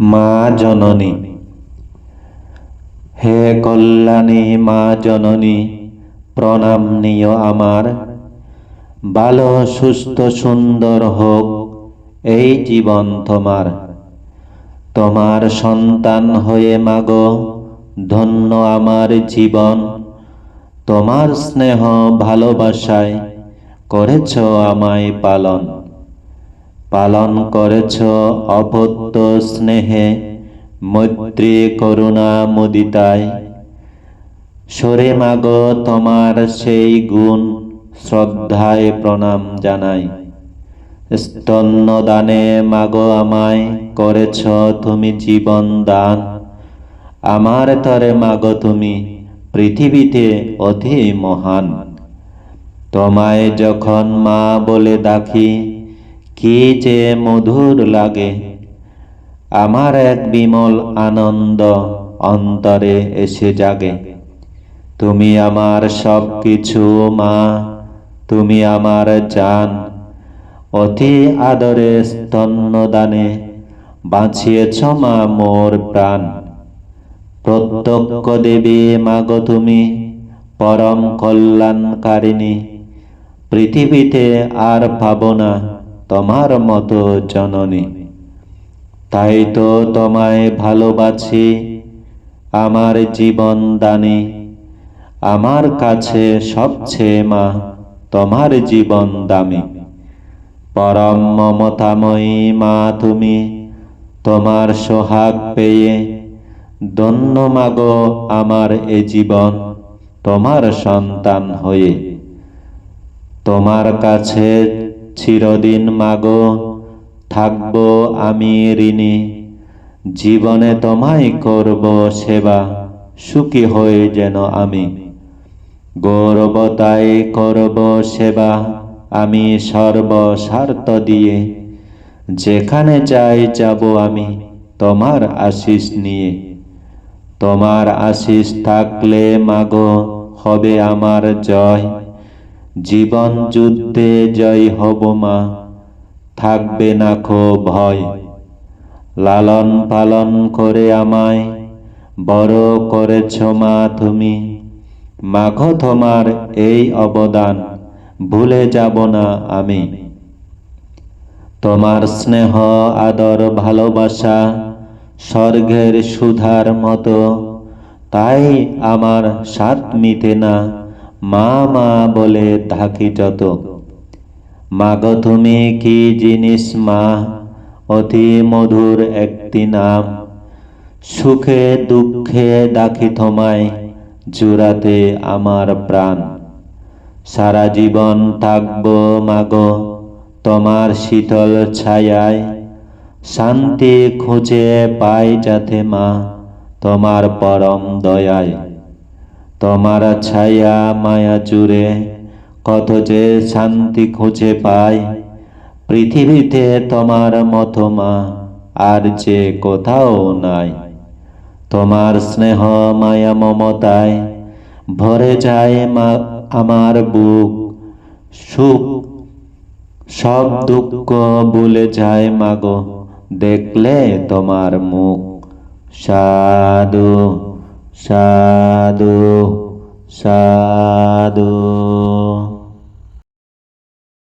মা জননী। হে কল্যাণী মা জননী, প্রণাম নিও আমার। ভালো সুস্থ সুন্দর হোক এই জীবন তোমার। তোমার সন্তান হয়ে মাগ, ধন্য আমার জীবন। তোমার স্নেহ ভালোবাসায় করেছ আমায় পালন। পালন করেছ অভদ্র স্নেহে, মৈত্রী করুণা মুদিতায় সরে মাগ তোমার সেই গুণ, শ্রদ্ধায় প্রণাম জানাই। স্তন্যদানে মাগ আমায় করেছ তুমি জীবন দান। আমার তরে মাগ তুমি, পৃথিবীতে অধি মহান। তোমায় যখন মা বলে ডাকি কি যে মধুর লাগে। আমার এক বিমল আনন্দ অন্তরে এসে জাগে। তুমি আমার সব কিছু মা, তুমি আমার জান। অতি আদরে স্তন্যদানে বাঁচিয়েছ মা মোর প্রাণ। প্রত্যক্ষ দেবী মাগো তুমি, পরম কল্যাণকারিণী। পৃথিবীতে আর পাব না। তোমার মতো জননী। তাই তো তোমায় ভালোবাসি, আমার জীবন দানি। আমার কাছে সবচেয়ে মা, তোমার জীবন দামি। পরম মমতাময়ী মা তুমি, তোমার সোহাগ পেয়ে ধন্য মাগো আমার এ জীবন, তোমার সন্তান হয়ে। তোমার কাছে চিরদিন মাগো, থাকব আমি ঋণী। জীবনে তোমায় করব সেবা, সুখী হয়ে যেন আমি। গৌরবতাই করব সেবা, আমি সর্বস্বার্থ দিয়ে। যেখানে যাই যাব আমি, তোমার আশিস নিয়ে। তোমার আশিস থাকলে মাগো, হবে আমার জয়। জীবন যুদ্ধে জয় হব মা, থাকবে না খো ভয়। লালন পালন করে আমায় বড় করেছ মা তুমি। মাঘ তোমার এই অবদান, ভুলে যাব না আমি। তোমার স্নেহ, আদর, ভালোবাসা স্বর্গের সুধার মতো, তাই আমার সাত মিটে না। মা মা বলে থাকি যত। মাগ তুমি কি জিনিস মা? অতি মধুর একটি নাম। সুখে দুঃখে ডাকি তোমায়, জুড়াতে আমার প্রাণ। সারা জীবন থাকব মাগ, তোমার শীতল ছায়ায়। শান্তি খুঁজে পাই যাতে মা, তোমার পরম দয়ায়। তোমার ছায়া মায়া জুড়ে কত যে শান্তি খুঁজে পাই। পৃথিবীতে তোমার মতো মা আর যে কোথাও নাই। তোমার স্নেহ মায়া মমতায় ভরে যায় আমার বুক। সুখ, সব দুঃখ ভুলে যায় মাগো, দেখলে তোমার মুখ। সাধু සාදු සාදු.